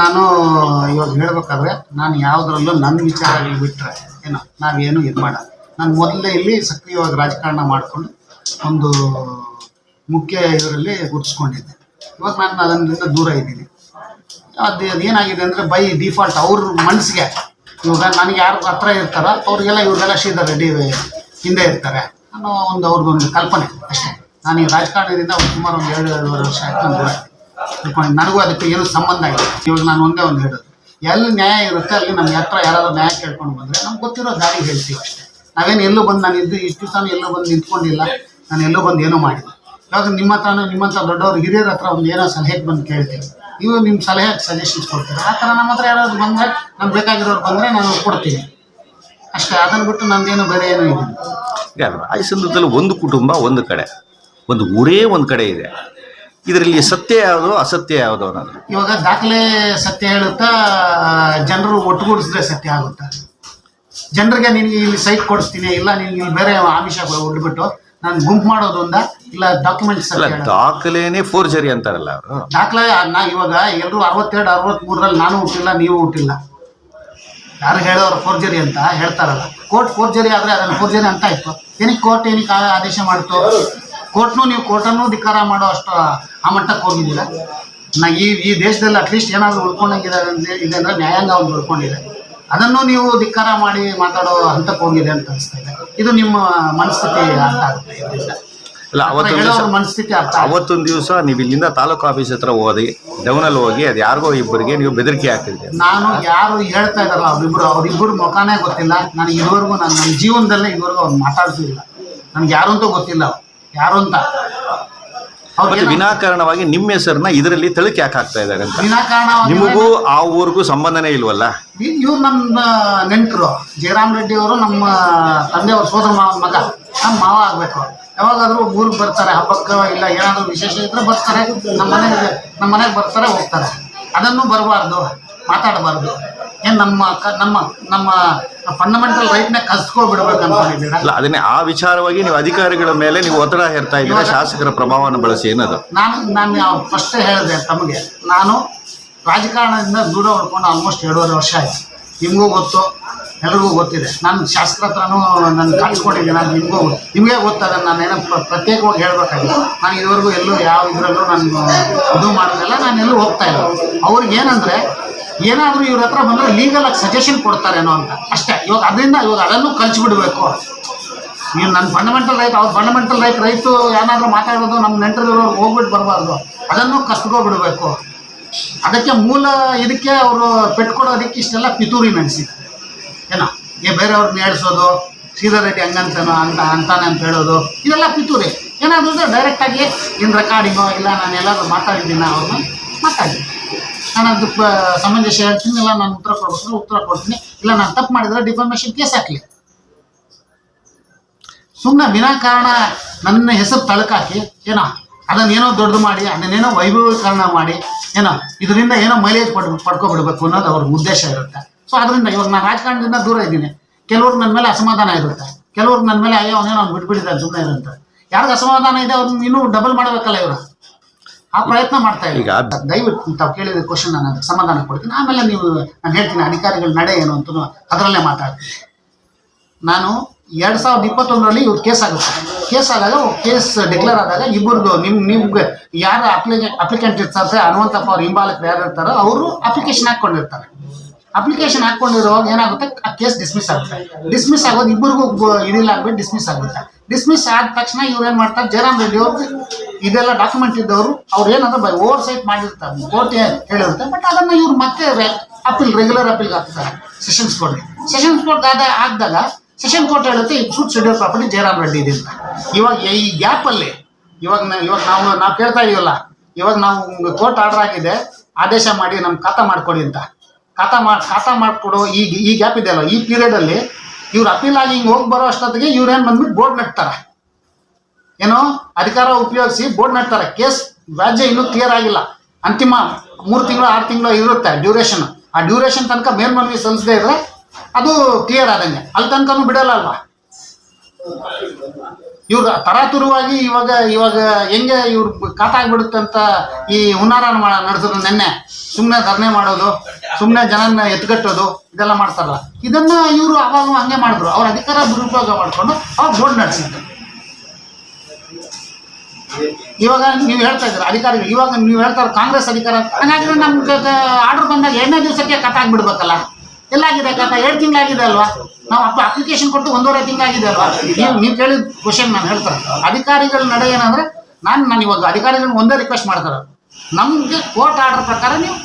ನಾನು ಇವಾಗ ಹೇಳ್ಬೇಕಾದ್ರೆ ನಾನು ಯಾವುದ್ರಲ್ಲೂ ನನ್ನ ವಿಚಾರಗಳು ಬಿಟ್ಟರೆ ಏನೋ ನಾವೇನು ಇದು ಮಾಡೋದು ನಾನು ಮೊದಲೇ ಇಲ್ಲಿ ಸಕ್ರಿಯವಾಗಿ ರಾಜಕಾರಣ ಮಾಡಿಕೊಂಡು ಒಂದು ಮುಖ್ಯ ಇದರಲ್ಲಿ ಗುರುತಿಸ್ಕೊಂಡಿದ್ದೆ. ಇವಾಗ ನಾನು ಅದರಿಂದ ದೂರ ಇದ್ದೀನಿ. ಅದು ಅದೇನಾಗಿದೆ ಅಂದರೆ ಬೈ ಡಿಫಾಲ್ಟ್ ಅವ್ರ ಮನಸ್ಸಿಗೆ ಇವಾಗ ನನಗೆ ಯಾರು ಹತ್ರ ಇರ್ತಾರೋ, ಅವ್ರಿಗೆಲ್ಲ ಇವ್ರಿಗೆಲ್ಲ ಶ್ರೀಧರ್ ರೆಡ್ಡಿ ಹಿಂದೆ ಇರ್ತಾರೆ ಅನ್ನೋ ಒಂದು ಅವ್ರಿಗೊಂದು ಕಲ್ಪನೆ ಅಷ್ಟೇ. ನಾನು ಈ ರಾಜಕಾರಣದಿಂದ ಸುಮಾರು ಒಂದು ಎರಡು ಎರಡೂವರೆ ವರ್ಷ ಆಯ್ತು ದೂರ ತಿಳ್ಕೊಂಡು ನನಗೂ ಅದಕ್ಕೆ ಏನು ಸಂಬಂಧ ಇಲ್ಲ. ಇವಾಗ ನಾನು ಒಂದೇ ಒಂದು ಹೇಳೋದು. ಎಲ್ಲಿ ನ್ಯಾಯ ಇರುತ್ತೆ ಅಲ್ಲಿ ನಮ್ಮ ಹತ್ರ ಯಾರಾದ್ರೂ ನ್ಯಾಯ ಕೇಳ್ಕೊಂಡು ಬಂದರೆ ನಮ್ಗೆ ಗೊತ್ತಿರೋ ದಾರಿ ಹೇಳ್ತೀವಿ ಅಷ್ಟೇ. ನಾವೇನು ಎಲ್ಲೂ ಬಂದು ನಾನು ಇದ್ದು ಇಷ್ಟು ದಿವಸ ಎಲ್ಲೂ ಬಂದು ನಿಂತ್ಕೊಂಡಿಲ್ಲ. ನಾನು ಎಲ್ಲೂ ಬಂದು ಏನೂ ಮಾಡಿಲ್ಲ. ಇವಾಗ ನಿಮ್ಮ ಹತ್ರನೂ ನಿಮ್ಮಂಥ ದೊಡ್ಡವರು ಹಿರಿಯರ ಹತ್ರ ಒಂದು ಏನೋ ಸಲಹೆಗೆ ಬಂದು ಕೇಳ್ತೀವಿ. ನೀವು ನಿಮ್ಮ ಸಲಹೆ ಸಜೆಷನ್ಸ್ ಕೊಡ್ತೀರ. ಆ ಥರ ನಮ್ಮ ಹತ್ರ ಯಾರಾದ್ರು ಬಂದರೆ ನಮ್ಗೆ ಬೇಕಾಗಿರೋರು ಬಂದರೆ ನಾನು ಕೊಡ್ತೀನಿ. ಅಷ್ಟೇ, ಅದನ್ನು ಬಿಟ್ಟು ನಂದೇನು ಬೇರೆ ಏನೂ ಇಲ್ಲ. ಈ ಸಂದರ್ಭದಲ್ಲಿ ಒಂದು ಕುಟುಂಬ, ಒಂದು ಕಡೆ. ಒಂದು ಊರೇ ಒಂದು ಕಡೆ ಇದೆ. ಇದರಲ್ಲಿ ಸತ್ಯ ಯಾವುದು ಅಸತ್ಯ ಯಾವುದು ಅನ್ನೋದು. ಇವಾಗ ದಾಖಲೆ ಸತ್ಯ ಹೇಳುತ್ತಾ ಜನರು ಒಟ್ಟುಗೂಡಿಸಿದ್ರೆ ಸತ್ಯ ಆಗುತ್ತಾ? ಜನರಿಗೆ ನಿನಗೆ ಇಲ್ಲಿ ಸೈಟ್ ಕೊಡಿಸ್ತೀನಿ ಇಲ್ಲ ನಿನ್ಗೆ ಇಲ್ಲಿ ಬೇರೆ ಆಮಿಷ ಹುಡ್ಬಿಟ್ಟು ನಾನು ಗುಂಪು ಮಾಡೋದೊಂದ ಇಲ್ಲ ಡಾಕ್ಯುಮೆಂಟ್ಸ್ ಅಲ್ಲ. ದಾಖಲೆನೇ ಫೋರ್ಜರಿ ಅಂತಾರಲ್ಲ ಅವರು. ದಾಖಲೆ ನಾ ಇವಾಗ ಎಲ್ಲರೂ ಅರವತ್ತೆರಡು ಅರವತ್ಮೂರರಲ್ಲಿ ನಾನು ಹುಟ್ಟಿಲ್ಲ ನೀವು ಹುಟ್ಟಿಲ್ಲ. ಯಾರು ಹೇಳೋರು ಫೋರ್ಜರಿ ಅಂತ ಹೇಳ್ತಾರಲ್ಲ. ಕೋರ್ಟ್ ಫೋರ್ಜರಿ ಆದರೆ ಅದನ್ನು ಫೋರ್ಜರಿ ಅಂತ ಇತ್ತು ಏನಕ್ಕೆ ಕೋರ್ಟ್ ಏನಕ್ಕೆ ಆದೇಶ ಮಾಡ್ತು? ಕೋರ್ಟ್ನು ನೀವು ಕೋರ್ಟನ್ನು ಧಿಕ್ಕಾರ ಮಾಡೋ ಅಷ್ಟು ಆ ಮಟ್ಟಕ್ಕೆ ಹೋಗಿದ್ದೀರ? ನಾ ಈ ಈ ದೇಶದಲ್ಲಿ ಅಟ್ಲೀಸ್ಟ್ ಏನಾದರೂ ಉಳ್ಕೊಂಡಂಗಿದ್ದಾರೆ ಅಂದ್ರೆ- ಇದೆ ಅಂದರೆ ನ್ಯಾಯಾಂಗ ಒಂದು ಉಳ್ಕೊಂಡಿದೆ. ಅದನ್ನು ನೀವು ಧಿಕ್ಕಾರ ಮಾಡಿ ಮಾತಾಡೋ ಹಂತಕ್ಕೆ ಹೋಗಿದೆ ಅಂತ ಅನಿಸ್ತಾ ಇದೆ. ಇದು ನಿಮ್ಮ ಮನಸ್ಥಿತಿ ಅರ್ಥ ಆಗುತ್ತೆ ಅಲ್ಲ ಅವತ್ತೊಂದು ಮನಸ್ಥಿತಿ ಅರ್ಥ ಅವತ್ತೊಂದು ದಿವಸ ನೀವು ಇಲ್ಲಿಂದ ತಾಲೂಕು ಆಫೀಸ್ ಹತ್ರ ಹೋದಿ ಡೌನಲ್ಲಿ ಹೋಗಿ ಅದು ಯಾರಿಗೋ ಇಬ್ಬರಿಗೆ ನೀವು ಬೆದರಿಕೆ ಹಾಕಿದ್ರಿ. ನಾನು ಯಾರು ಹೇಳ್ತಾ ಇದ್ದಾರೋ ಅವರಿಬ್ಬರು ಅವ್ರಿಬ್ರು ಮುಖಾನೇ ಗೊತ್ತಿಲ್ಲ. ನನಗೆ ಇದುವರೆಗೂ ನಾನು ನನ್ನ ಜೀವನದಲ್ಲೇ ಇದುವರೆಗೂ ಅವ್ರು ಮಾತಾಡ್ತಿಲ್ಲ ನನಗೆ ಯಾರು ಅಂತ ಗೊತ್ತಿಲ್ಲ. ಯಾರು ಅಂತ? ಮತ್ತೆ ವಿನಾಕಾರಣವಾಗಿ ನಿಮ್ಮ ಹೆಸರನ್ನ ಇದರಲ್ಲಿ ತಳಕ್ಕೆ ಯಾಕೆ ಹಾಕ್ತಾ ಇದ್ದಾರೆ ಅಂತ? ವಿನಾಕಾರಣವಾಗಿ ನಿಮಗೂ ಆ ಊರಿಗೂ ಸಂಬಂಧನೇ ಇಲ್ವಲ್ಲ? ಇವ್ರು ನಮ್ಮ ನೆಂಟರು. ಜಯರಾಮ್ ರೆಡ್ಡಿ ಅವರು ನಮ್ಮ ತಂದೆಯವ್ರ ಸೋದರ ಮಾವನ ಮಗ. ನಮ್ಮ ಮಾವ ಆಗ್ಬೇಕು. ಯಾವಾಗಾದ್ರೂ ಊರಿಗೆ ಬರ್ತಾರೆ. ಹಬ್ಬಕ್ಕೆ ಇಲ್ಲ ಏನಾದರೂ ವಿಶೇಷ ಇದ್ರೆ ಬರ್ತಾರೆ. ನಮ್ಮ ಮನೆಗೆ ನಮ್ಮ ಮನೆಗೆ ಬರ್ತಾರೆ ಹೋಗ್ತಾರೆ. ಅದನ್ನು ಬರಬಾರ್ದು. ಮಾತಾಡಬಾರ್ದು. ಏನು ನಮ್ಮ ಕ- ನಮ್ಮ ನಮ್ಮ ಫಂಡಮೆಂಟಲ್ ರೈಟ್ನ ಕಸ್ಕೊಬಿಡ್ಬೇಕು ಅನ್ಕೊಂಡಿದ್ದೀರಾ ಅಲ್ಲ ಅದನ್ನೇ ಆ ವಿಚಾರವಾಗಿ ನೀವು ಅಧಿಕಾರಿಗಳ ಮೇಲೆ ನೀವು ಒತ್ತಡ ಹೇರ್ತಾ ಇದ್ದೀರಾ ಶಾಸಕರ ಪ್ರಭಾವವನ್ನು ಬಳಸಿ ಏನದು? ನಾನು ನಾನು ಫಸ್ಟ್ ಹೇಳಿದೆ ತಮಗೆ. ನಾನು ರಾಜಕಾರಣದಿಂದ ದೂರ ಹೊಡ್ಕೊಂಡು ಆಲ್ಮೋಸ್ಟ್ ಎರಡೂವರೆ ವರ್ಷ ಆಯ್ತು. ನಿಮಗೂ ಗೊತ್ತು ಎಲ್ರಿಗೂ ಗೊತ್ತಿದೆ. ನಾನು ಶಾಸಕರ ಹತ್ರನೂ ನಾನು ಕಾಣಿಸ್ಕೊಂಡಿದ್ದೀನಿ ನಾನು ನಿಮಗೂ ನಿಮಗೆ ಗೊತ್ತದ ನಾನು ಏನೋ ಪ್ರ- ಪ್ರತ್ಯೇಕವಾಗಿ ಹೇಳ್ಬೇಕಾಗಿಲ್ಲ ನಾನು ಇದುವರೆಗೂ ಎಲ್ಲೂ ಯಾವ ಇದರಲ್ಲೂ ನಾನು ಇದು ಮಾಡೋದಿಲ್ಲ ನಾನು ಎಲ್ಲೂ ಹೋಗ್ತಾ ಇಲ್ಲ ಅವ್ರಿಗೆ ಏನಂದರೆ ಏನಾದರೂ ಇವ್ರ ಹತ್ರ ಬಂದರೆ ಆಗಿ ಸಜೆಷನ್ ಕೊಡ್ತಾರೇನೋ ಅಂತ. ಅಷ್ಟೇ, ಇವಾಗ ಅದರಿಂದ ಇವಾಗ ಅದನ್ನು ಕಲಿಸ್ಬಿಡ್ಬೇಕು. ನೀವು ನನ್ನ ಫಂಡಮೆಂಟಲ್ ರೈಟ್ ಅವ್ರ ಫಂಡಮೆಂಟಲ್ ರೈಟ್ ರೈತು ಏನಾದರೂ ಮಾತಾಡೋದು ನಮ್ಮ ನೆಂಟರಿರೋ ಹೋಗ್ಬಿಟ್ಟು ಬರಬಾರ್ದು. ಅದನ್ನು ಕಸ್ಕೊಬಿಡ್ಬೇಕು ಅದಕ್ಕೆ ಮೂಲ ಇದಕ್ಕೆ ಅವರು ಪೆಟ್ಕೊಡೋದಕ್ಕೆ ಇಷ್ಟೆಲ್ಲ ಪಿತೂರಿ ಮೆಣಸಿ ಏನೋ, ಏ ಬೇರೆಯವ್ರನ್ನ ಹೇಳ್ಸೋದು ಸೀದಾ ರೆಡ್ಡಿ ಹಂಗಂತನೋ ಅಂತ ಅಂತ ಹೇಳೋದು, ಇದೆಲ್ಲ ಪಿತೂರಿ. ಏನಾದರೂ ಡೈರೆಕ್ಟಾಗಿ ಇನ್ನು ರೆಕಾರ್ಡಿಂಗೋ ಇಲ್ಲ, ನಾನು ಎಲ್ಲಾದರೂ ಮಾತಾಡಿದ್ದೀನಿ ಅವ್ರನ್ನ ಮಾತಾಡಿ. ನಾನು ಅದು ಪ- ಸಮಂಜಸ ಹೇಳ್ತೀನಿ, ಇಲ್ಲ ನಾನು ಉತ್ತರ ಕೊಡ್ಬೇಕು ಉತ್ತರ ಕೊಡ್ತೀನಿ. ಇಲ್ಲ, ನಾನು ತಪ್ಪು ಮಾಡಿದ್ರೆ ಡಿಫಾರ್ಮೇಶನ್ ಕೇಸ್ ಹಾಕ್ಲಿ. ಸುಮ್ಮನೆ ವಿನಾಕಾರಣ ನನ್ನ ಹೆಸರು ತಳಕಾಕಿ, ಏನೋ, ಅದನ್ನೇನೋ ದೊಡ್ಡದು ಮಾಡಿ, ಅದನ್ನೇನೋ ವೈಭವೀಕರಣ ಮಾಡಿ, ಏನೋ, ಇದರಿಂದ ಏನೋ ಮೈಲೇಜ್ ಪಡ್, ಪಡ್ಕೊಬಿಡ್ಬೇಕು ಅನ್ನೋದು ಅವ್ರ ಉದ್ದೇಶ ಇರುತ್ತೆ. ಸೊ ಅದರಿಂದ ಇವಾಗ ನಾನು ರಾಜಕಾರಣದಿಂದ ದೂರ ಇದ್ದೀನಿ. ಕೆಲವ್ರಿಗೆ ನನ್ನ ಮೇಲೆ ಅಸಮಾಧಾನ ಇರುತ್ತೆ. ಕೆಲವ್ರಿಗೆ ನನ್ನ ಮೇಲೆ ಅಯ್ಯೋ, ಅವನೇನೋ ಅವ್ನು ಬಿಟ್ಬಿಟ್ಟಿದ್ದಾರೆ ಸುಮ್ಮನೆ ಇರುತ್ತೆ ಯಾರಿಗೆ ಅಸಮಾಧಾನ ಇದೆ, ಅವ್ರನ್ನ ಇನ್ನೂ ಡಬಲ್ ಮಾಡಬೇಕಲ್ಲ ಇವರು? ಆ ಪ್ರಯತ್ನ ಮಾಡ್ತಾ ಈಗ ಈಗ ದಯವಿಟ್ಟು ತಾವು ಕೇಳಿದ ಕ್ವಶನ್ ನಾನು ಅದಕ್ಕೆ ಸಮಾಧಾನ ಕೊಡ್ತೀನಿ. ಆಮೇಲೆ ನೀವು ನಾನು ಹೇಳ್ತೀನಿ ಅಧಿಕಾರಿಗಳ ನಡೆ ಏನು ಅಂತ ಅದರಲ್ಲೇ ಮಾತಾಡ್ತೀನಿ ನಾನು ಎರಡ್ ಸಾವಿರದ ಇಪ್ಪತ್ತೊಂದರಲ್ಲಿ ಇವ್ರು ಕೇಸ್ ಆಗುತ್ತೆ. ಕೇಸ್ ಆದಾಗ ಕೇಸ್ ಡಿಕ್ಲೇರ್ ಆದಾಗ ಇಬ್ಬರದು ನಿಮ್ ನಿಮ್ಗೆ ಯಾರು ಅಪ್ಲಿಕೆ ಅಪ್ಲಿಕೆಂಟ್ ಇರ್ತಾರೆ ಹನುಮಂತಪ್ಪ ಅವ್ರ ಹಿಂಬಾಲಕರು ಯಾರು ಇರ್ತಾರೋ ಅವರು ಅಪ್ಲಿಕೇಶನ್ ಹಾಕ್ಕೊಂಡಿರ್ತಾರೆ. ಅಪ್ಲಿಕೇಶನ್ ಹಾಕೊಂಡಿರೋವಾಗ ಏನಾಗುತ್ತೆ? ಆ ಕೇಸ್ ಡಿಸ್ಮಿಸ್ ಆಗುತ್ತೆ. ಡಿಸ್ಮಿಸ್ ಆಗೋದು ಇಬ್ಬರಿಗೂ ಇದಿಲ್ಲ ಆಗ್ಬಿಟ್ಟು ಡಿಸ್ಮಿಸ್ ಆಗುತ್ತೆ. ಡಿಸ್ಮಿಸ್ ಆದ ತಕ್ಷಣ ಇವ್ರು ಏನು ಮಾಡ್ತಾರೆ? ಜಯರಾಮ್ ರೆಡ್ಡಿ ಅವರು ಇದೆಲ್ಲ ಡಾಕ್ಯುಮೆಂಟ್ ಇದ್ದವರು, ಅವ್ರು ಏನಂದ್ರೆ ಬೈ ಓವರ್ ಸೈಟ್ ಮಾಡಿರ್ತಾರೆ ಕೋರ್ಟ್ ಹೇಳಿರುತ್ತೆ ಬಟ್ ಅದನ್ನ ಇವ್ರು ಮತ್ತೆ ಅಪೀಲ್ ರೆಗ್ಯುಲರ್ ಅಪೀಲ್ಗೆ ಹಾಕ್ತಾರೆ. ಸೆಷನ್ಸ್ ಕೋರ್ಟ್ ಸೆಷನ್ಸ್ ಕೋರ್ಟ್ ಆದ ಆಗದಾಗ ಸೆಷನ್ ಕೋರ್ಟ್ ಹೇಳುತ್ತೆ ಈ suit schedule property Jayaram Reddy ಇದೆ ಅಂತ. ಇವಾಗ ಈ ಗ್ಯಾಪಲ್ಲಿ ಇವಾಗ ನಾ- ಇವಾಗ ನಾವು ನಾವು ಕೇಳ್ತಾ ಇದೀವಲ್ಲ, ಇವಾಗ ನಾವು ಕೋರ್ಟ್ ಆರ್ಡರ್ ಆಗಿದೆ, ಆದೇಶ ಮಾಡಿ ನಮ್ಮ ಖಾತಾ ಮಾಡ್ಕೊಡಿ ಅಂತ. ಖಾತಾ ಮಾಡಿ ಖಾತಾ ಮಾಡಿಕೊಡು ಈ ಈ ಗ್ಯಾಪ್ ಇದೆಯಲ್ಲ ಈ ಪೀರಿಯಡಲ್ಲಿ ಇವ್ರು ಅಪೀಲ್ ಆಗಿ ಹಿಂಗೆ ಹೋಗಿ ಬರೋ ಅಷ್ಟೊತ್ತಿಗೆ ಇವ್ರೇನು ಬಂದ್ಬಿಟ್ಟು ಬೋರ್ಡ್ ನೆಡ್ತಾರೆ ಏನೋ ಅಧಿಕಾರ ಉಪಯೋಗಿಸಿ ಬೋರ್ಡ್ ನೆಡ್ತಾರೆ ಕೇಸ್ ವ್ಯಾಜ್ಯ ಇನ್ನೂ ಕ್ಲಿಯರ್ ಆಗಿಲ್ಲ. ಅಂತಿಮ ಮೂರು ತಿಂಗಳು, ಆರು ತಿಂಗಳು ಇರುತ್ತೆ ಡ್ಯೂರೇಷನ್. ಆ ಡ್ಯೂರೇಷನ್ ತನಕ ಮೇಲ್ಮನವಿ ಸಲ್ಲಿಸದೇ ಇದ್ರೆ ಅದು ಕ್ಲಿಯರ್ ಆದಂಗೆ. ಅಲ್ಲಿ ತನಕನೂ ಬಿಡಲ್ಲ ಅಲ್ವಾ? ಇವ್ರು ತರಾತುರವಾಗಿ ಇವಾಗ ಇವಾಗ ಹೆಂಗೆ ಇವ್ರ ಕಾತಾಗ್ಬಿಡುತ್ತಂತ ಈ ಹುನ್ನಾರ ಮಾಡ ನಡೆಸಿದ್ರು ನೆನ್ನೆ. ಸುಮ್ಮನೆ ಧರ್ನೆ ಮಾಡೋದು ಸುಮ್ಮನೆ ಜನನ ಎತ್ಕಟ್ಟೋದು, ಇದೆಲ್ಲ ಮಾಡ್ತಾರಲ್ಲ. ಇದನ್ನ ಇವರು ಅವಾಗ ಹಂಗೆ ಮಾಡಿದ್ರು. ಅವ್ರ ಅಧಿಕಾರ ದುರುಪಯೋಗ ಮಾಡ್ಕೊಂಡು ಅವಾಗ ಬೋರ್ಡ್ ನಡೆಸಿದ್ರು. ಇವಾಗ ನೀವು ಹೇಳ್ತಾ ಇದ್ದೀರ, ಅಧಿಕಾರಿಗಳು, ಇವಾಗ ನೀವು ಹೇಳ್ತಾರೆ ಕಾಂಗ್ರೆಸ್ ಅಧಿಕಾರ, ಹಂಗಾದ್ರೆ ನಮ್ಗೆ ಆರ್ಡರ್ ಬಂದಾಗ ಎರಡನೇ ದಿವಸಕ್ಕೆ ಕಟ್ ಆಗ್ಬಿಡ್ಬೇಕಲ್ಲ. ಎಲ್ಲಾಗಿದೆ ಕಾಕ? ಎರಡು ತಿಂಗಳಾಗಿದೆ ಅಲ್ವಾ? ನಾವು ಅಪ್ಪ ಅಪ್ಲಿಕೇಶನ್ ಕೊಟ್ಟು ಒಂದೂವರೆ ತಿಂಗಳಾಗಿದೆ ಅಲ್ವಾ? ನೀವು ನೀವು ಕೇಳಿದ ಕ್ವಶನ್ ನಾನು ಹೇಳ್ತಾರೆ ಅಧಿಕಾರಿಗಳ ನಡೆ ಏನಂದ್ರೆ, ನಾನು ನಾನು ಇವಾಗ ಅಧಿಕಾರಿಗಳನ್ನ ಒಂದೇ ರಿಕ್ವೆಸ್ಟ್ ಮಾಡ್ತಾರೆ. ನಮಗೆ ಕೋರ್ಟ್ ಆರ್ಡರ್ ಪ್ರಕಾರ ನೀವು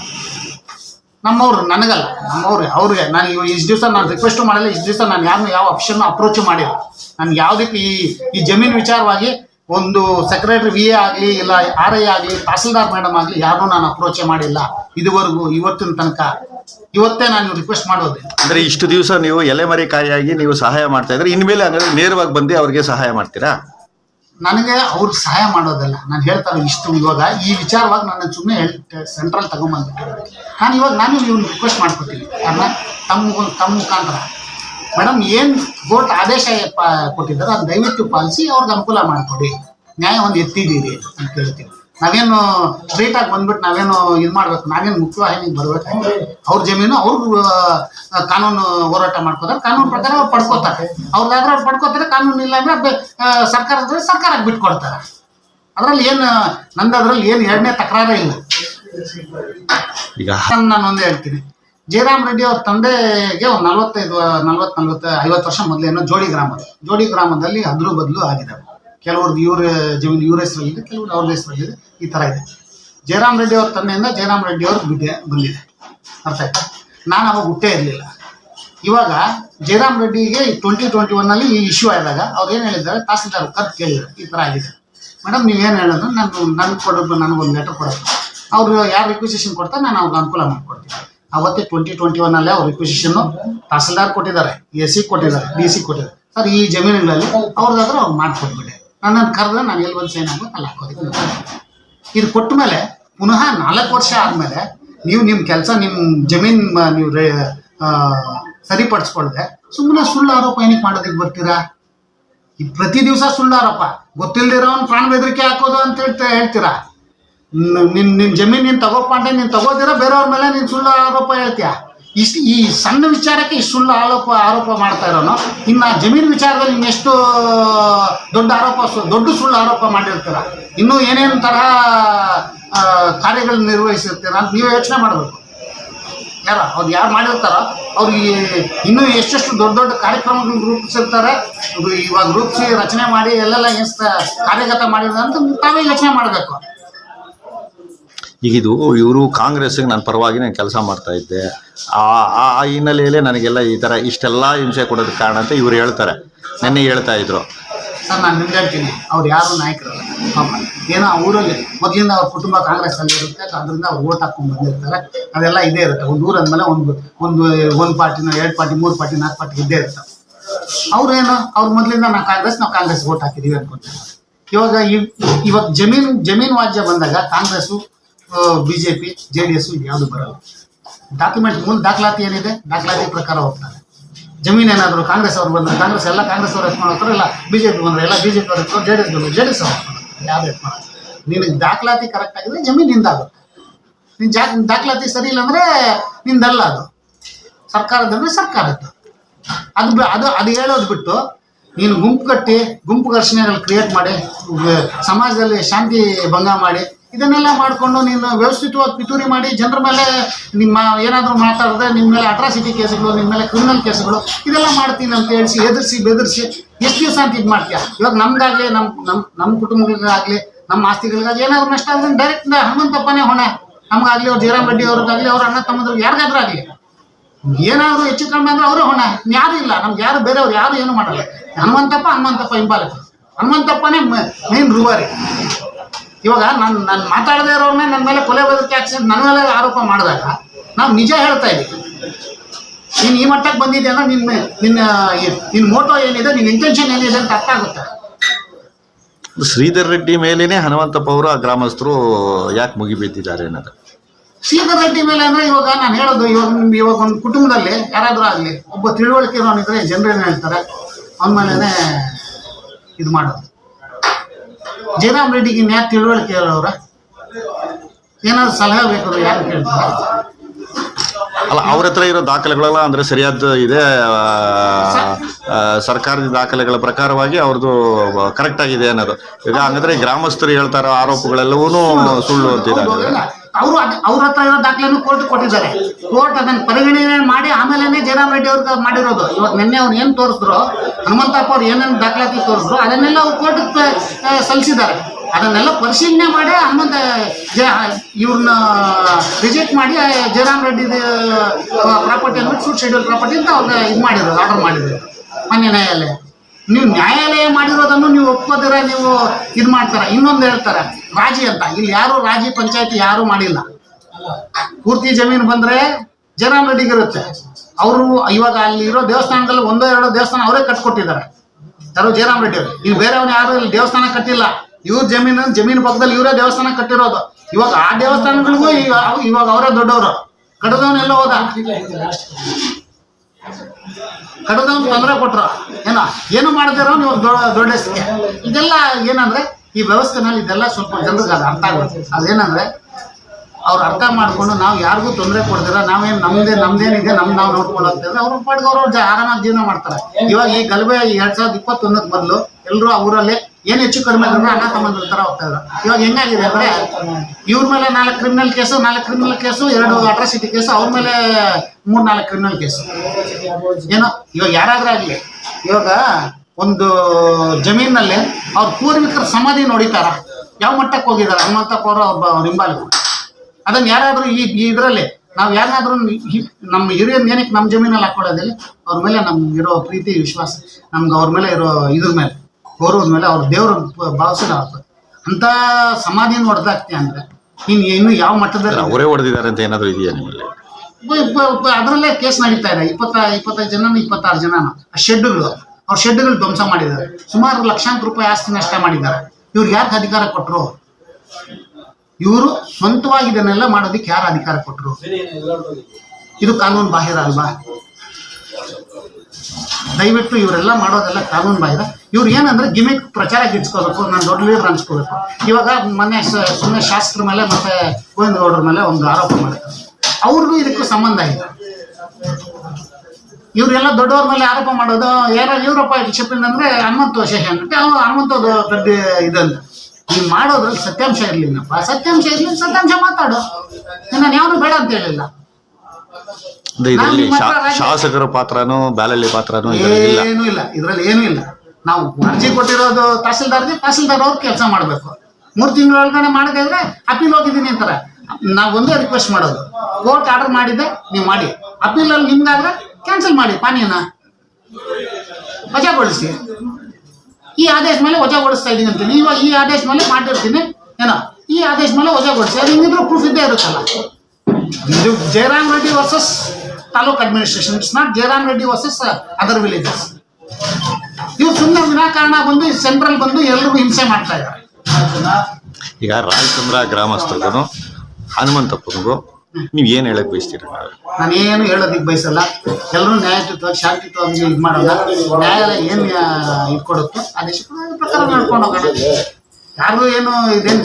ನಮ್ಮವ್ರು, ನನಗಲ್ಲ, ನಮ್ಮವ್ರು, ಅವ್ರಿಗೆ. ನಾನು ಇಷ್ಟು ದಿವಸ ನಾನು ರಿಕ್ವೆಸ್ಟು ಮಾಡಲ್ಲ, ಇಷ್ಟು ದಿವಸ ನಾನು ಯಾರನ್ನೂ ಯಾವ ಆಪ್ಷನ್ ಅಪ್ರೋಚ್ ಮಾಡಿಲ್ಲ. ನಾನು ಯಾವುದಕ್ಕೆ ಈ ಈ ಜಮೀನು ವಿಚಾರವಾಗಿ ಒಂದು ಸೆಕ್ರೆಟರಿ ವಿ ಎ ಆಗಲಿ, ಇಲ್ಲ ಆರ್ ಐ ಆಗಲಿ, ತಹಸೀಲ್ದಾರ್ ಮೇಡಮ್ ಆಗಲಿ ಯಾರನ್ನೂ ನಾನು ಅಪ್ರೋಚೇ ಮಾಡಿಲ್ಲ. ಇದುವರೆಗೂ, ಇವತ್ತಿನ ತನಕ. ಇವತ್ತೇ ನಾನು ರಿಕ್ವೆಸ್ಟ್ ಮಾಡೋದು. ಅಂದ್ರೆ ಇಷ್ಟು ದಿವಸ ನೀವು ಎಲೆಮರೆಕಾಯಿಯಾಗಿ ನೀವು ಸಹಾಯ ಮಾಡ್ತಾ ಇದ್ರೆ. ಇನ್ಮೇಲೆ ಅಂದ್ರೆ ನೇರವಾಗಿ ಬಂದು ಅವ್ರಿಗೆ ಸಹಾಯ ಮಾಡ್ತೀರಾ? ನನಗೆ ಅವ್ರು ಸಹಾಯ ಮಾಡೋದಲ್ಲ. ನಾನು ಹೇಳ್ತಾರೆ ಇಷ್ಟು ಇವಾಗ. ಈ ವಿಚಾರವಾಗಿ ನನ್ನ ಸುಮ್ಮನೆ ಸೆಂಟ್ರಲ್ ತಗೊಂಬಂದ್ಬಿಟ್ಟಿದ್ದಾರೆ. ನಾನು ಇವಾಗ ನಾನು ಇವ್ನ ರಿಕ್ವೆಸ್ಟ್ ಮಾಡ್ಕೊತೀನಿ. ಕಾರಣ ತಮ್ಮ ತಮ್ಮ ಮುಖಾಂತರ. ಮೇಡಮ್ ಏನು ಕೋರ್ಟ್ ಆದೇಶ ಕೊಟ್ಟಿದ್ದಾರೆ ಅದು ದಯವಿಟ್ಟು ಪಾಲಿಸಿ ಅವ್ರಿಗೆ ಅನುಕೂಲ ಮಾಡಿಕೊಡಿ. ನ್ಯಾಯ ಒಂದು ಎತ್ತಿದ್ದೀರಿ ಅಂತ ಕೇಳ್ತೀವಿ ನಾವೇನು ಸ್ಟ್ರೈಟಾಗಿ ಬಂದ್ಬಿಟ್ಟು ನಾವೇನು ಇದು ಮಾಡ್ಬೇಕು? ನಾವೇನು ಮುಖ್ಯವಾಹಿನಿಗೆ ಬರ್ಬೇಕು? ಅವ್ರ ಜಮೀನು ಅವ್ರ ಕಾನೂನು ಹೋರಾಟ ಮಾಡ್ಕೋತಾರೆ ಕಾನೂನು ಪ್ರಕಾರ ಅವ್ರು ಪಡ್ಕೋತಾರೆ. ಅವ್ರದ್ದಾದ್ರೆ ಅವ್ರು ಪಡ್ಕೋತಾರೆ ಕಾನೂನು ಇಲ್ಲ ಅಂದ್ರೆ ಸರ್ಕಾರದ ಸರ್ಕಾರದ್ರೆ ಸರ್ಕಾರಕ್ಕೆ ಬಿಟ್ಕೊಡ್ತಾರೆ ಅದ್ರಲ್ಲಿ ಏನು ನಂದದ್ರಲ್ಲಿ ಏನು ಎರಡನೇ ತಕರಾರ ಇಲ್ಲ. ಈಗ ನಾನು ನಾನು ಒಂದೇ ಹೇಳ್ತೀನಿ. ಜಯರಾಮ್ ರೆಡ್ಡಿ ಅವ್ರ ತಂದೆಗೆ ಒಂದು ನಲ್ವತ್ತೈದು ನಲ್ವತ್ತು ನಲ್ವತ್ತು ಐವತ್ತು ವರ್ಷ ಮೊದಲೇನೋ ಜೋಡಿ ಗ್ರಾಮದ ಜೋಡಿ ಗ್ರಾಮದಲ್ಲಿ ಅದ್ರ ಬದಲು ಆಗಿದ್ದಾವೆ ಕೆಲವ್ರದ್ದು ಇವ್ರ ಜಮೀನು ಇವ್ರ ಹೆಸರಲ್ಲಿದೆ ಕೆಲವ್ರು ಅವ್ರ ಹೆಸರಲ್ಲಿದೆ, ಈ ಥರ ಇದೆ. ಜಯರಾಮ್ ರೆಡ್ಡಿ ಅವ್ರ ತಂದೆಯಿಂದ ಜಯರಾಮ್ ರೆಡ್ಡಿ ಅವ್ರ ಬಿದ್ದೆ ಬಂದಿದೆ. ಅರ್ಥ ಆಯ್ತಾ? ನಾನು ಅವಾಗ ಹುಟ್ಟೇ ಇರಲಿಲ್ಲ. ಇವಾಗ ಜಯರಾಮ್ ರೆಡ್ಡಿಗೆ ಟ್ವೆಂಟಿ ಟ್ವೆಂಟಿ ಒನ್ನಲ್ಲಿ ಈ ಇಶ್ಯೂ ಆದಾಗ ಅವ್ರು ಏನು ಹೇಳಿದ್ದಾರೆ? ತಹಸೀಲ್ದಾರ್ ಕತ್ ಕೇಳಿದ್ರು ಈ ಥರ ಆಗಿದೆ. ಮೇಡಮ್ ಏನು ಹೇಳೋದು? ನಾನು ನನಗೆ ಕೊಡೋದು ನನಗೊಂದು ಲೆಟರ್ ಕೊಡೋದು. ಅವರು ಯಾರು ರಿಕ್ವಿಸಿಷನ್ ಕೊಡ್ತಾರೆ, ನಾನು ಅವ್ರಿಗೆ ಅನುಕೂಲ ಮಾಡ್ಕೊಡ್ತೀನಿ. ಅವತ್ತೇ ಟ್ವೆಂಟಿ ಟ್ವೆಂಟಿ ಒನ್ನಲ್ಲೇ ಅವ್ರು ರಿಕ್ವಿಸಿಷನ್ನು ತಹಸೀಲ್ದಾರ್ ಕೊಟ್ಟಿದ್ದಾರೆ ಎ ಸಿ ಕೊಟ್ಟಿದ್ದಾರೆ ಡಿ ಸಿ ಕೊಟ್ಟಿದ್ದಾರೆ. ಸರ್, ಈ ಜಮೀನುಗಳಲ್ಲಿ ಅವ್ರದ್ದಾದ್ರೆ ಅವ್ರು ಮಾಡಿಕೊಟ್ಬಿಡಿ ನನ್ನನ್ನು ಕರೆದ್ರೆ ನಾನು ಎಲ್ಲಿ ಬಂದು ಸೈನ್ ಆಗ್ಬೇಕು ಅಲ್ಲಿ ಹಾಕೋದಕ್ಕೆ ಇದು ಕೊಟ್ಟ ಮೇಲೆ ಪುನಃ ನಾಲ್ಕು ವರ್ಷ ಆದಮೇಲೆ ನೀವು ನಿಮ್ಮ ಕೆಲಸ ನಿಮ್ಮ ಜಮೀನ್ ನೀವು ಸರಿಪಡಿಸ್ಕೊಳ್ದೆ ಸುಮ್ಮನೆ ಸುಳ್ಳು ಆರೋಪ ಏನಕ್ಕೆ ಮಾಡೋದಕ್ಕೆ ಬರ್ತೀರಾ? ಈ ಪ್ರತಿ ದಿವಸ ಸುಳ್ಳು ಆರೋಪ. ಗೊತ್ತಿಲ್ದಿರೋನ್ ಪ್ರಾಣ ಬೆದರಿಕೆ ಹಾಕೋದು ಅಂತ ಹೇಳ್ತಾ ಹೇಳ್ತೀರಾ? ನಿನ್ನ ನಿನ್ ನಿನ್ ಜಮೀನ್ ನೀನ್ ಅಂದ್ರೆ ನೀನ್ ತಗೋದಿರ, ಬೇರೆಯವ್ರ ಮೇಲೆ ನೀನ್ ಸುಳ್ಳು ಆರೋಪ ಹೇಳ್ತೀಯ? ಇಷ್ಟು ಈ ಸಣ್ಣ ವಿಚಾರಕ್ಕೆ ಇಷ್ಟು ಸುಳ್ಳು ಆರೋಪ ಆರೋಪ ಮಾಡ್ತಾ ಇರೋನು. ಇನ್ನು ಜಮೀನು ವಿಚಾರದಲ್ಲಿ ಇನ್ನೆಷ್ಟು ದೊಡ್ಡ ಆರೋಪ ದೊಡ್ಡ ಸುಳ್ಳು ಆರೋಪ ಮಾಡಿರ್ತೀರ. ಇನ್ನೂ ಏನೇನು ತರಹ ಕಾರ್ಯಗಳನ್ನ ನಿರ್ವಹಿಸಿರ್ತೀರ ಅಂತ ನೀವು ಯೋಚನೆ ಮಾಡಬೇಕು. ಯಾರ ಅವ್ರು ಯಾರು ಮಾಡಿರ್ತಾರೋ, ಅವ್ರಿಗೆ ಇನ್ನೂ ಎಷ್ಟೆಷ್ಟು ದೊಡ್ಡ ದೊಡ್ಡ ಕಾರ್ಯಕ್ರಮಗಳು ರೂಪಿಸಿರ್ತಾರೆ, ಇವಾಗ ರೂಪಿಸಿ ರಚನೆ ಮಾಡಿ ಎಲ್ಲೆಲ್ಲ ಎಷ್ಟು ಕಾರ್ಯಗತ ಮಾಡಿದ್ರೆ ಅಂತ ತಾವೇ ಯೋಚನೆ ಮಾಡಬೇಕು. ಇದು ಇವರು ಕಾಂಗ್ರೆಸ್ಗೆ ನಾನು ಪರವಾಗಿ ನಾನು ಕೆಲಸ ಮಾಡ್ತಾ ಇದ್ದೆ. ಆ ಆ ಹಿನ್ನೆಲೆಯಲ್ಲೇ ನನಗೆಲ್ಲ ಈ ಥರ ಇಷ್ಟೆಲ್ಲ ಹಿಂಸೆ ಕೊಡೋದಕ್ಕೆ ಕಾರಣ ಅಂತ ಇವ್ರು ಹೇಳ್ತಾರೆ. ನೆನ್ನೆ ಹೇಳ್ತಾ ಇದ್ರು. ಸರ್, ನಾನು ನಿಮ್ಗೆ ಹೇಳ್ತೀನಿ. ಅವ್ರು ಯಾರು ನಾಯಕರಲ್ಲ ಪಾಪ, ಏನೋ ಊರಲ್ಲಿ ಮೊದಲಿಂದ ಅವ್ರ ಕುಟುಂಬ ಕಾಂಗ್ರೆಸ್ ಅಲ್ಲಿ ಇರುತ್ತೆ ಅದರಿಂದ ಅವ್ರು ಓಟ್ ಹಾಕೊಂಡು ಬಂದಿರ್ತಾರೆ. ಅದೆಲ್ಲ ಇದೇ ಇರುತ್ತೆ. ಒಂದು ಊರ ಅಂದಮೇಲೆ ಒಂದು ಒಂದು ಒಂದು ಪಾರ್ಟಿನ ಎರಡು ಪಾರ್ಟಿ, ಮೂರು ಪಾರ್ಟಿ, ನಾಲ್ಕು ಪಾರ್ಟಿ ಇದ್ದೇ ಇರುತ್ತೆ. ಅವ್ರೇನು, ಅವ್ರ ಮೊದಲಿಂದ ನಾವು ಕಾಂಗ್ರೆಸ್ ನಾವು ಕಾಂಗ್ರೆಸ್ ಓಟ್ ಹಾಕಿದೀವಿ ಅನ್ಕೊಂತಾರೆ. ಇವಾಗ ಇವತ್ತು ಜಮೀನು ಜಮೀನು ವಾಜ್ಯ ಬಂದಾಗ Congress B J D S ಯಾವುದು ಬರಲ್ಲ. ಡಾಕ್ಯುಮೆಂಟ್ ಮುಂದೆ ದಾಖಲಾತಿ ಏನಿದೆ? ದಾಖಲಾತಿ ಪ್ರಕಾರ ಹೋಗ್ತಾರೆ. ಜಮೀನು ಏನಾದರೂ ಕಾಂಗ್ರೆಸ್ ಅವ್ರು ಬಂದ್ರೆ, ಕಾಂಗ್ರೆಸ್ ಎಲ್ಲ ಕಾಂಗ್ರೆಸ್ ಅವ್ರು ಎಷ್ಟು ಮಾಡ್ತಾರೆ ಇಲ್ಲ ಬಿ ಜೆ ಪಿ ಬಂದ್ರೆ ಎಲ್ಲ ಬಿ ಜೆ ಪಿ ಅವ್ರು ಎತ್ಕೊಂಡು ಜೆ ಡಿ ಎಸ್ ಬಂದ್ರು ಜೆ ಡಿ ಎಸ್ ಅವ್ರು ನಿನಗೆ ದಾಖಲಾತಿ ಕರೆಕ್ಟ್ ಆಗಿದ್ರೆ ಜಮೀನು ನಿಂದಾಗುತ್ತೆ. ನಿನ್ ಜಾ ದಾಖಲಾತಿ ಸರಿ ಇಲ್ಲ ಅಂದ್ರೆ ನಿಂದಲ್ಲ ಅದು. ಸರ್ಕಾರದಂದ್ರೆ ಸರ್ಕಾರದ್ದು ಅದು ಅದು ಅದು ಹೇಳೋದು ಬಿಟ್ಟು ನೀನು ಗುಂಪು ಕಟ್ಟಿ, ಗುಂಪು ಘರ್ಷಣೆಗಳು ಕ್ರಿಯೇಟ್ ಮಾಡಿ ಸಮಾಜದಲ್ಲಿ ಶಾಂತಿ ಭಂಗ ಮಾಡಿ ಇದನ್ನೆಲ್ಲ ಮಾಡಿಕೊಂಡು ನೀನು ವ್ಯವಸ್ಥಿತವಾಗಿ ಪಿತೂರಿ ಮಾಡಿ ಜನರ ಮೇಲೆ ನಿಮ್ಮ ಏನಾದರೂ ಮಾತಾಡಿದ್ರೆ ನಿಮ್ಮ ಮೇಲೆ ಅಟ್ರಾಸಿಟಿ ಕೇಸ್ಗಳು ನಿಮ್ಮ ಮೇಲೆ ಕ್ರಿಮಿನಲ್ ಕೇಸ್ಗಳು, ಇದೆಲ್ಲ ಮಾಡ್ತೀನಿ ಅಂತ ಹೇಳಿಸಿ ಎದುರಿಸಿ ಬೆದರಿಸಿ, ಎಷ್ಟು ದಿವಸ ಅಂತ ಇದು ಮಾಡ್ತೀಯ? ಇವಾಗ ನಮ್ಗಾಗಲಿ ನಮ್ಮ ನಮ್ಮ ನಮ್ಮ ಕುಟುಂಬಗಳಿಗಾಗಲಿ ನಮ್ಮ ಆಸ್ತಿಗಳಿಗಾಗಲಿ ಏನಾದ್ರು ನಷ್ಟ ಆದ್ರೆ ಡೈರೆಕ್ಟ್ ಹನುಮಂತಪ್ಪನೇ ಹೊಣೆ. ನಮ್ಗಾಗ್ಲಿ ಅವ್ರು ಜಯರಾಮ್ ರೆಡ್ಡಿ ಅವ್ರಿಗಾಗಲಿ ಅವ್ರ ಅಣ್ಣ ತಮ್ಮದ್ರಿಗೆ ಯಾರಿಗಾದ್ರೂ ಆಗಲಿ. ಏನಾದರೂ ಹೆಚ್ಚು ಕಡಿಮೆ ಅಂದ್ರೆ ಅವರೇ ಹೊಣೆ. ಯಾರು ಇಲ್ಲ. ನಮ್ಗೆ ಯಾರು ಬೇರೆಯವ್ರು ಯಾರು ಏನು ಮಾಡಲ್ಲ. ಹನುಮಂತಪ್ಪ ಹನುಮಂತಪ್ಪ ಹಿಂಬಾಲಕ ಹನುಮಂತಪ್ಪನೇ ಮೇನ್ ರೂವಾರಿ. ಇವಾಗ ನಾನು ನಾನು ಮಾತಾಡದೇ ಇರೋರ್ನೇ ನನ್ನ ಮೇಲೆ ಕೊಲೆ ಬದಲಿಕೆ ಹಾಕ್ಸಿ ನನ್ನ ಮೇಲೆ ಆರೋಪ ಮಾಡಿದಾಗ ನಾವು ನಿಜ ಹೇಳ್ತಾ ಇದ್ದೀವಿ ನೀನು ಈ ಮಟ್ಟಕ್ಕೆ ಬಂದಿದ್ದೆ ಅಂದ್ರೆ ನಿನ್ನ ನಿನ್ನ ನಿನ್ನ ಮೋಟೋ ಏನಿದೆ ನಿನ್ನ ಇಂಟೆನ್ಷನ್ ಏನಿದೆ ಅಂತ ಅರ್ಥ ಆಗುತ್ತೆ? ಶ್ರೀಧರ್ ರೆಡ್ಡಿ ಮೇಲೇನೆ ಹನುಮಂತಪ್ಪ ಅವರು ಆ ಗ್ರಾಮಸ್ಥರು ಯಾಕೆ ಮುಗಿಬಿದ್ದಿದ್ದಾರೆ ಅನ್ನೋದು. ಶ್ರೀಧರ್ ರೆಡ್ಡಿ ಮೇಲೆ ಅಂದ್ರೆ ಇವಾಗ ನಾನು ಹೇಳೋದು ಇವಾಗ ನಿಮ್ಗೆ ಇವಾಗ ಒಂದು ಕುಟುಂಬದಲ್ಲಿ ಯಾರಾದರೂ ಆಗಲಿ ಒಬ್ಬ ತಿಳುವಳಿಕೆ ಇರೋನಿದ್ರೆ ಜನರೇನು ಹೇಳ್ತಾರೆ ಅವನ ಮೇಲೆನೆ ಇದು ಮಾಡೋದು. ಜಯರಾಮ್ ರೆಡ್ಡಿಗೆ ಇನ್ಯಾರು ತಿಳುವಳಿಕೆ ಹೇಳೋರ ಏನಾದ್ರು ಸಲಹೆ ಬೇಕು ಯಾರು ಕೇಳ್ತಾರೆ ಅಲ್ಲ ಅವ್ರ ಹತ್ರ ಇರೋ ದಾಖಲೆಗಳೆಲ್ಲ ಅಂದ್ರೆ ಸರಿಯಾದ ಇದೆ ಸರ್ಕಾರದ ದಾಖಲೆಗಳ ಪ್ರಕಾರವಾಗಿ ಅವ್ರದ್ದು ಕರೆಕ್ಟ್ ಆಗಿದೆ ಅನ್ನೋದು ಈಗ ಹಂಗಂದ್ರೆ ಗ್ರಾಮಸ್ಥರು ಹೇಳ್ತಾರೋ ಆರೋಪಗಳೆಲ್ಲವೂ ಸುಳ್ಳು ಅಂತಿದ್ದಾರೆ ಅವರು ಅವ್ರ ಹತ್ರ ಇರೋ ದಾಖಲೆಯನ್ನು ಕೋರ್ಟ್ ಕೊಟ್ಟಿದ್ದಾರೆ. ಕೋರ್ಟ್ ಅದನ್ನ ಪರಿಗಣನೆ ಮಾಡಿ ಆಮೇಲೆ ಜಯರಾಮ್ ರೆಡ್ಡಿ ಅವ್ರಿಗೆ ಮಾಡಿರೋದು. ಇವತ್ತು ನಿನ್ನೆ ಅವ್ರು ಏನ್ ತೋರಿಸಿದ್ರು? ಹನುಮಂತಪ್ಪ ಅವ್ರು ಏನೇನು ದಾಖಲಾತಿ ತೋರಿಸಿದ್ರು, ಅದನ್ನೆಲ್ಲ ಅವ್ರು ಕೋರ್ಟ್ ಸಲ್ಲಿಸಿದ್ದಾರೆ. ಅದನ್ನೆಲ್ಲ ಪರಿಶೀಲನೆ ಮಾಡಿ ಹನುಮಂತ, ಜ ಇವ್ರನ್ನ ರಿಜೆಕ್ಟ್ ಮಾಡಿ ಜಯರಾಮ್ ರೆಡ್ಡಿ ಪ್ರಾಪರ್ಟಿ ಅನ್ಬಿಟ್ಟು ಸೂಟ್ ಶೆಡ್ಯೂಲ್ ಪ್ರಾಪರ್ಟಿ ಅಂತ ಅವ್ರಿಗೆ ಇದು ಮಾಡಿರೋದು ಆರ್ಡರ್ ಮಾಡಿದ್ರು ಮಾನ್ಯ ನ್ಯಾಯಾಲಯ. ನೀವು ನ್ಯಾಯಾಲಯ ಮಾಡಿರೋದನ್ನು ನೀವು ಒಪ್ಪದಿರ ನೀವು ಇದು ಮಾಡ್ತಾರ. ಇನ್ನೊಂದು ಹೇಳ್ತಾರೆ, ರಾಜಿ ಅಂತ. ಇಲ್ಲಿ ಯಾರು ರಾಜಿ ಪಂಚಾಯತಿ ಯಾರು ಮಾಡಿಲ್ಲ. ಪೂರ್ತಿ ಜಮೀನು ಬಂದ್ರೆ ಜಯರಾಮ್ ರೆಡ್ಡಿಗೆ ಇರುತ್ತೆ. ಅವರು ಇವಾಗ ಅಲ್ಲಿ ಇರೋ ದೇವಸ್ಥಾನದಲ್ಲಿ ಒಂದೋ ಎರಡೋ ದೇವಸ್ಥಾನ ಅವರೇ ಕಟ್ಕೊಟ್ಟಿದ್ದಾರೆ. ಯಾರು ಜಯರಾಮ್ ರೆಡ್ಡಿ ಅವರು. ಇಲ್ಲಿ ಬೇರೆಯವನು ಯಾರು ಇಲ್ಲಿ ದೇವಸ್ಥಾನ ಕಟ್ಟಿಲ್ಲ. ಇವ್ರ ಜಮೀನು ಜಮೀನು ಪಕ್ಕದಲ್ಲಿ ಇವರೇ ದೇವಸ್ಥಾನ ಕಟ್ಟಿರೋದು. ಇವಾಗ ಆ ದೇವಸ್ಥಾನಗಳಿಗೂ ಇವಾಗ ಅವರೇ ದೊಡ್ಡವರು. ಕಟ್ಟದವನ್ನೆಲ್ಲ ಹೋದ. ಕಡದವನ್ ತೊಂದರೆ ಕೊಟ್ರ. ಏನ? ಏನು ಮಾಡಿದಾರ ನೀವು ದೊಡ್ಡ ದೊಡ್ಡ ಇದೆಲ್ಲ ಏನಂದ್ರೆ ಈ ವ್ಯವಸ್ಥೆನಲ್ಲಿ ಇದೆಲ್ಲ ಸ್ವಲ್ಪ ಜನರಿಗೆ ಅದು ಅರ್ಥ ಆಗುತ್ತೆ. ಅದೇನಂದ್ರೆ ಅವ್ರು ಅರ್ಥ ಮಾಡ್ಕೊಂಡು ನಾವು ಯಾರಿಗೂ ತೊಂದರೆ ಕೊಡ್ತೀರ ನಾವೇನು ನಮ್ದೇ, ನಮ್ದೇನಿದೆ ನಮ್ ನಾವು ನೋಡ್ಕೊಂಡು ಹೋಗ್ತಿದ್ರೆ ಅವ್ರ ಪಾಡ್ಗೆ ಆರಾಮಾಗಿ ಜೀವನ ಮಾಡ್ತಾರೆ. ಇವಾಗ ಈ ಗಲಭೆ ಎರಡ್ ಸಾವಿರದ ಇಪ್ಪತ್ತೊಂದಕ್ಕೆ ಬದಲು ಎಲ್ಲರೂ ಆ ಊರಲ್ಲಿ ಏನ್ ಹೆಚ್ಚು ಕಡಿಮೆ ಅಂದ್ರೆ ಅಣ್ಣ ತಮ್ಮಂದ್ರ ತರ ಹೋಗ್ತಾ ಇದ್ರು. ಇವಾಗ ಹೆಂಗಾಗಿದೆ ಅಂದ್ರೆ ಇವ್ರ ಮೇಲೆ ನಾಲ್ಕು ಕ್ರಿಮಿನಲ್ ಕೇಸು ನಾಲ್ಕು ಕ್ರಿಮಿನಲ್ ಕೇಸು ಎರಡು ಅಟ್ರಾಸಿಟಿ ಕೇಸು ಅವ್ರ ಮೇಲೆ ಮೂರ್ ನಾಲ್ಕು ಕ್ರಿಮಿನಲ್ ಕೇಸು ಏನೋ, ಇವಾಗ ಯಾರಾದ್ರೂ ಆಗ್ಲಿ, ಇವಾಗ ಒಂದು ಜಮೀನಲ್ಲಿ ಅವ್ರ ಪೂರ್ವಿಕರ ಸಮಾಧಿ ನೋಡಿತಾರ ಯಾವ ಮಟ್ಟಕ್ಕೆ ಹೋಗಿದಾರ? ಹನುಮಂತಪ್ಪ ಅವರು ಅವ್ರ ಹಿಂಬಾಲಿಗಳು ಅದನ್ನ ಯಾರಾದರೂ ಈ ಇದರಲ್ಲಿ ನಾವ್ ಯಾರಾದ್ರೂ ನಮ್ಮ ಹಿರಿಯರ್ ಏನಕ್ಕೆ ನಮ್ಮ ಜಮೀನಲ್ಲಿ ಹಾಕೊಳ್ಳೋದಿಲ್ಲ ಅವ್ರ ಮೇಲೆ ನಮ್ಗೆ ಇರೋ ಪ್ರೀತಿ, ವಿಶ್ವಾಸ, ನಮ್ಗೆ ಅವ್ರ ಮೇಲೆ ಇರೋ ಇದ್ರ ಮೇಲೆ. ಮೇಲೆ ಅವ್ರ ದೇವ್ರ ಭಾವಿಸಿದ ಅಂತ ಸಮಾಧಿಯನ್ನು ಹೊಡೆದಾಕ್ತಿ ಅಂದ್ರೆ ಇನ್ ಇನ್ನು ಯಾವ ಮಟ್ಟದಲ್ಲಿ ಅವರೇ ಹೊಡೆದಿದ್ದಾರೆ ಅಂತ ಏನಾದ್ರು ಇದೆಯಾ ನಿಮ್ಮಲ್ಲಿ? ಅದರಲ್ಲೇ ಕೇಸ್ ನಡೀತಾ ಇದೆ. ಇಪ್ಪತ್ತ ಇಪ್ಪತ್ತೈದು ಜನ ಇಪ್ಪತ್ತಾರು ಜನ ಆ ಶೆಡ್ಗಳು ಅವ್ರ ಶೆಡ್ಗಳು ಧ್ವಂಸ ಮಾಡಿದ್ದಾರೆ. ಸುಮಾರು ಲಕ್ಷಾಂತರ ರೂಪಾಯಿ ಆಸ್ತಿ ನಷ್ಟ ಮಾಡಿದ್ದಾರೆ. ಇವ್ರಿಗೆ ಯಾಕೆ ಅಧಿಕಾರ ಕೊಟ್ಟರು ಇವರು ಸ್ವಂತವಾಗಿ ಇದನ್ನೆಲ್ಲ ಮಾಡೋದಕ್ಕೆ ಯಾರು ಅಧಿಕಾರ ಕೊಟ್ಟರು ಇದು ಕಾನೂನು ಬಾಹಿರ ಅಲ್ವಾ? ದಯವಿಟ್ಟು ಇವರೆಲ್ಲ ಮಾಡೋದೆಲ್ಲ ಕಾನೂನು ಬಾಹಿರ. ಇವ್ರು ಏನಂದ್ರೆ ಗಿಮಿಕ್ ಪ್ರಚಾರ ಗಿಟ್ಸ್ಕೋಬೇಕು ನಾನು ದೊಡ್ಡ ಲೀಡರ್ ಅನ್ಸ್ಕೋಬೇಕು. ಇವಾಗ ಮೊನ್ನೆ ಸುಮ್ಮನೆ ಶಾಸ್ತ್ರ ಮೇಲೆ ಮತ್ತೆ ಗೋವಿಂದ ಗೌಡ್ರ ಮೇಲೆ ಒಂದು ಆರೋಪ ಮಾಡ್ತಾರೆ ಅವ್ರಿಗೂ ಇದಕ್ಕೂ ಸಂಬಂಧ ಇದೆ ಇವರೆಲ್ಲ ದೊಡ್ಡವ್ರ ಮೇಲೆ ಆರೋಪ ಮಾಡೋದು, ಯಾರ ಇವರಪ್ಪ ಡಿಸಿಪ್ಲಿನ್ ಅಂದ್ರೆ ಹನುಮಂತ ಶೇಷ ಅಂದ್ಬಿಟ್ಟು, ಅವ್ನು ಹನುಮಂತ ಕಡ್ಡಿ ಇದಂತ. ನೀವು ಮಾಡೋದ್ರಲ್ಲಿ ಸತ್ಯಾಂಶ ಇರ್ಲಿಲ್ಲಪ್ಪ. ಸತ್ಯಾಂಶ ಇರ್ಲಿಲ್ಲ ಸತ್ಯಾಂಶ ಮಾತಾಡು. ನಾನು ಯಾವನು ಬೇಡ ಅಂತ ಹೇಳಿಲ್ಲ. ಅಂದ್ರೆ ಇದರಲ್ಲಿ ಶಾಸಕರ ಪಾತ್ರನೂ ಬ್ಯಾಲಲ್ಲಿ ಪಾತ್ರನೂ ಇದರಲ್ಲಿ ಇಲ್ಲ. ಏನೂ ಇಲ್ಲ. ಇದ್ರಲ್ಲಿ ಏನೂ ಇಲ್ಲ. ನಾವು ಅರ್ಜಿ ಕೊಟ್ಟಿರೋದು ತಹಸೀಲ್ದಾರ್ಗೆ ತಹಸೀಲ್ದಾರ್ ಅವ್ರು ಕೆಲಸ ಮಾಡಬೇಕು. ಮೂರು ತಿಂಗಳ ಒಳಗಡೆ ಮಾಡದೇ ಇದ್ರೆ ಅಪೀಲ್ ಹೋಗಿದ್ದೀನಿ ಅಂತಾರೆ. ನಾವು ಒಂದೇ ರಿಕ್ವೆಸ್ಟ್ ಮಾಡೋದು. ಕೋರ್ಟ್ ಆರ್ಡರ್ ಮಾಡಿದ್ದೆ ನೀವು ಮಾಡಿ. ಅಪೀಲ್ ಅಲ್ಲಿ ನಿಮ್ದಾದ್ರೆ ಕ್ಯಾನ್ಸಲ್ ಮಾಡಿ ಪಾನೀಯನ. ವಜಾಗೊಳಿಸಿ. ಈ ಆದೇಶ ಮೇಲೆ ವಜಾಗೊಳಿಸ್ತಾ ಇದ್ದೀನಿ ಅಂತೀನಿ. ಇವಾಗ ಈ ಆದೇಶ ಮೇಲೆ ಮಾಡಿರ್ತೀನಿ. ಏನೋ ಈ ಆದೇಶ ಮೇಲೆ ವಜಾಗೊಳಿಸಿ. ಅದು ಹಿಂಗಿದ್ರು ಪ್ರೂಫ್ ಇದ್ದೇ ಇರುತ್ತಲ್ಲ. ಇದು Jayaram Reddy versus taluk administration it's not Jayaram Reddy versus other villages ಇವ್ರು ಸುಮ್ಮನೆ ವಿನಾಕಾರಣ ಬಂದು ಸೆಂಟ್ರಲ್ ಬಂದು ಎಲ್ರಿಗೂ ಹಿಂಸೆ ಮಾಡ್ತಾ ಇದ್ದಾರೆ. ಈಗ ರಾಮಚಂದ್ರ ಗ್ರಾಮಸ್ಥರು ಹನುಮಂತಪ್ಪನಿಗೂ ನೀವು ಏನ್ ಹೇಳಕ್ ಬಯಸ್ತೀರಾ? ನಾನೇನು ಹೇಳೋದಿಕ್ ಬಯಸಲ್ಲ. ಎಲ್ಲರೂ ನ್ಯಾಯಯುತವಾಗಿ ಶಾಂತಿಯುತವಾಗಿ ಇದು ಮಾಡಲ್ಲ ನ್ಯಾಯಾಲಯ ಏನು ಇದು ಅದೇ ಆದೇಶ ಪ್ರಕಾರ ನಡ್ಕೊಂಡು ಹೋಗೋಣ. ಯಾರು ಏನು ಇದೇನು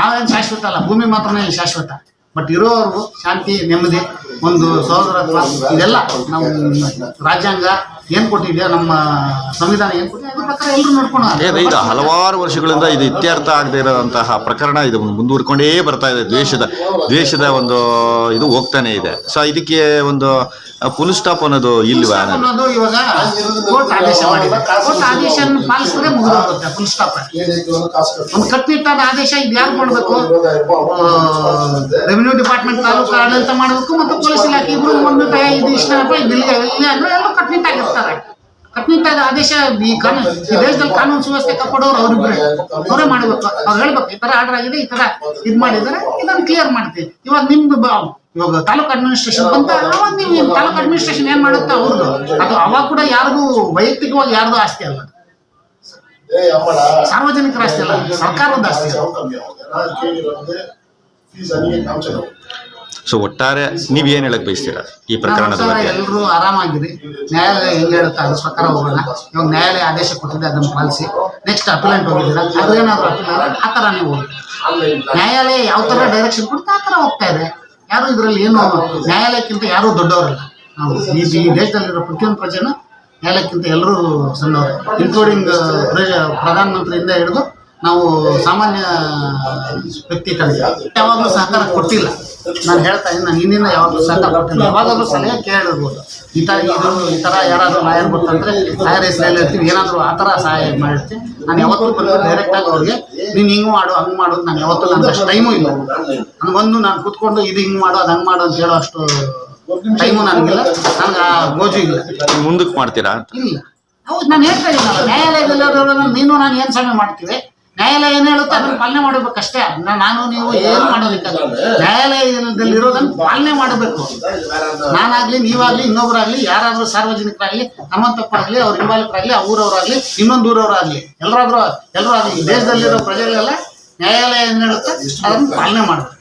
ನಾವೇನು ಶಾಶ್ವತ ಅಲ್ಲ. ಭೂಮಿ ಮಾತ್ರನೇ ಶಾಶ್ವತ. ಬಟ್ ಇರೋರು ಶಾಂತಿ ನೆಮ್ಮದಿ ಒಂದು ಸಹೋದರತ್ವ ಇದೆಲ್ಲ ನಾವು ರಾಜ್ಯಾಂಗ ಏನು ಕೊಟ್ಟಿದ್ಯಾ? ನಮ್ಮ ಸಂವಿಧಾನ ಏನು ಕೊಟ್ಟಿದೆ ಅದ್ರ ಪ್ರಕಾರ ಎಲ್ಲರೂ ನಡ್ಕೊಂಡು ಈಗ ಹಲವಾರು ವರ್ಷಗಳಿಂದ ಇದು ಇತ್ಯರ್ಥ ಆಗದೆ ಇರೋಂತಹ ಪ್ರಕರಣ ಇದು ಮುಂದುವರ್ಕೊಂಡೇ ಬರ್ತಾ ಇದೆ. ದ್ವೇಷದ ದ್ವೇಷದ ಒಂದು ಇದು ಹೋಗ್ತಾನೆ ಇದೆ. ಸೊ ಇದಕ್ಕೆ ಒಂದು ಫುಲ್ ಸ್ಟಾಪ್ ಅನ್ನೋದು ಇಲ್ವಾ? ಅನ್ನೋದು ಇವಾಗ ಕೋರ್ಟ್ ಆದೇಶ ಮಾಡಿದೆ. ಕೋರ್ಟ್ ಆದೇಶ ಪಾಲಿಸಿದ್ರೆ ಮುಗಿದೋಗುತ್ತೆ ಫುಲ್ ಸ್ಟಾಪ್ ಒಂದು ಕಟ್ಟುನಿಟ್ಟಾದ ಆದೇಶ ಇದು ಯಾರು ಮಾಡಬೇಕು ರೆವಿನ್ಯೂ ಡಿಪಾರ್ಟ್ಮೆಂಟ್ ತಾಲೂಕು ಆಡಳಿತ ಮಾಡಬೇಕು ಮತ್ತು ಪೊಲೀಸ್ ಇಲಾಖೆ ಇಬ್ರು ಒಂದು "ಏ, ಇದು ಇಷ್ಟ ಇದು ಇಲ್ಲ ಅಂದ್ರೆ ಎಲ್ಲ ಕಟ್ಟುನಿಟ್ಟಾಗಿರ್ತಾರೆ ಕಟ್ಟುನಿಟ್ಟಾದ ಆದೇಶ ಈ ಕಾನೂನು, ಈ ದೇಶದಲ್ಲಿ ಕಾನೂನು ಸುವ್ಯವಸ್ಥೆ ಕಾಪಾಡೋರು ಅವ್ರಿಬ್ರೆ. ಅವರೇ ಮಾಡ್ಬೇಕು. ಅವ್ರು ಹೇಳ್ಬೇಕು, ಈ ತರ ಆರ್ಡರ್ ಆಗಿದೆ, ಈ ತರ ಇದ್ ಮಾಡಿದ್ರೆ ಇದನ್ನ ಕ್ಲಿಯರ್ ಮಾಡ್ತೀವಿ. ಇವಾಗ ನಿಮ್ದು ಇವಾಗ ತಾಲೂಕ್ ಅಡ್ಮಿನಿಸ್ಟ್ರೇಷನ್ ಬಂತ, ಅವಾಗ ನೀವು ತಾಲೂಕ್ ಅಡ್ಮಿನಿಸ್ಟ್ರೇಷನ್ ಏನ್ ಮಾಡುತ್ತ ಅವ್ರದ್ದು ಅದು ಅವಾಗ ಕೂಡ ಯಾರಿಗೂ ವೈಯಕ್ತಿಕವಾಗಿ ಯಾರ್ದು ಆಸ್ತಿ ಅಲ್ಲ. ಸಾರ್ವಜನಿಕರ ಆಸ್ತಿ ಅಲ್ಲ, ಸರ್ಕಾರದ ಆಸ್ತಿ. ಸೊ ಒಟ್ಟಾರೆ ನೀವ್ ಏನ್ ಹೇಳಕ್ ಬಯಸ್ತೀರಾ ಈ ಪ್ರಕರಣದ ಬಗ್ಗೆ? ಎಲ್ಲರೂ ಆರಾಮಾಗಿರಿ. ನ್ಯಾಯಾಲಯ ಹೆಂಗ್ ಹೇಳುತ್ತೆ ಅದ್ರ ಪ್ರಕಾರ ಹೋಗೋಣ. ಇವಾಗ ನ್ಯಾಯಾಲಯ ಆದೇಶ ಕೊಟ್ಟಿದೆ ಅದನ್ನ ಪಾಲಿಸಿ. ನೆಕ್ಸ್ಟ್ ಅಪಿಲೆಂಟ್ ಹೋಗಿದ್ದೀರಾ? ಅದೇನಾದ್ರು ಅಪಿಲ್ ಆ ತರ ನೀವು ನ್ಯಾಯಾಲಯ ಯಾವ ತರ ಡೈರೆಕ್ಷನ್ ಕೊಡ್ತಾ ಆ ತರ ಹೋಗ್ತಾ ಇದೆ. ಯಾರು ಇದರಲ್ಲಿ ಏನು ನ್ಯಾಯಾಲಯಕ್ಕಿಂತ ಯಾರು ದೊಡ್ಡವರಲ್ಲ. ನಾವು ಈ ಈ ದೇಶದಲ್ಲಿರೋ ಪ್ರತಿಯೊಂದು ಪ್ರಜೆನ ನ್ಯಾಯಾಲಯಕ್ಕಿಂತ ಎಲ್ಲರೂ ಸಣ್ಣವರು. ಇನ್ಕ್ಲೂಡಿಂಗ್ ಪ್ರಧಾನಮಂತ್ರಿಯಿಂದ ಹಿಡಿದು ನಾವು ಸಾಮಾನ್ಯ ವ್ಯಕ್ತಿ ವ್ಯಕ್ತಿಗಳಿಗೆ ಯಾವಾಗಲೂ ಸಹಕಾರ ಕೊಟ್ಟಿಲ್ಲ. ನಾನು ಹೇಳ್ತಾ ಇದ್ದೀನಿ ನಾನು ಹಿಂದಿನ ಯಾವಾಗಲೂ ಸಲಹೆ ಕೊಟ್ಟಿಲ್ಲ ಯಾವಾಗಲೂ ಸಲಹೆ ಕೇಳಿರ್ಬೋದು. ಈ ಥರ ಇದು ಈ ಥರ ಯಾರಾದರೂ ಲಾಯರ್ ಬರ್ತಂದರೆ ಲಾಯರ್ ಹೆಸರಲ್ಲಿ ಇರ್ತೀವಿ ಏನಾದರೂ ಆ ಥರ ಸಹಾಯ ಮಾಡಿರ್ತೀನಿ ನಾನು ಯಾವತ್ತೂ ಬಂದು ಡೈರೆಕ್ಟಾಗಿ ಅವ್ರಿಗೆ ನೀನು ಹಿಂಗೆ ಮಾಡು ಹಂಗೆ ಮಾಡು ನಾನು ಯಾವತ್ತೂ ನನ್ನ ಅಷ್ಟು ಟೈಮು ಇಲ್ಲ. ನಾನು ಬಂದು ನಾನು ಕೂತ್ಕೊಂಡು ಇದು ಹಿಂಗೆ ಮಾಡು ಅದು ಹಂಗೆ ಮಾಡು ಅಂತ ಹೇಳೋ ಅಷ್ಟು ಟೈಮು ನನಗಿಲ್ಲ. ನನಗೆ ಆ ಗೋಜು ಇಲ್ಲ. ಮುಂದಕ್ಕೆ ಮಾಡ್ತೀರಾ ಇಲ್ಲ. ಹೌದು ನಾನು ಹೇಳ್ತಾ ಇದ್ದೀನಿ. ನ್ಯಾಯಾಲಯದಲ್ಲಿ ನೀನು ನಾನು ಏನು ಸಮಯ ಮಾಡ್ತೀವಿ? ನ್ಯಾಯಾಲಯ ಏನು ಹೇಳುತ್ತೆ? ಅದನ್ನ ಪಾಲನೆ ಮಾಡಬೇಕಷ್ಟೇ. ಅದನ್ನ ನಾನು ನೀವು ಏನು ಮಾಡಲಿಕ್ಕಲ್ಲ ನ್ಯಾಯಾಲಯದಲ್ಲಿರೋದನ್ನ ಪಾಲನೆ ಮಾಡಬೇಕು. ನಾನಾಗ್ಲಿ ನೀವಾಗ್ಲಿ ಇನ್ನೊಬ್ಬರಾಗ್ಲಿ ಯಾರಾದ್ರೂ ಸಾರ್ವಜನಿಕರಾಗ್ಲಿ ನಮ್ಮಂತಪ್ಪರಾಗ್ಲಿ ಅವ್ರ ಹಿಂಬಾಲಕರಾಗ್ಲಿ ಆ ಊರವರಾಗ್ಲಿ ಇನ್ನೊಂದು ಊರವರಾಗ್ಲಿ ಎಲ್ಲರಾದ್ರೂ ಎಲ್ಲರೂ ಆಗ್ಲಿ ದೇಶದಲ್ಲಿರೋ ಪ್ರಜೆಗಳೆಲ್ಲ ನ್ಯಾಯಾಲಯ ಏನು ಹೇಳುತ್ತೆ? ಅದನ್ನ ಪಾಲನೆ ಮಾಡಬೇಕು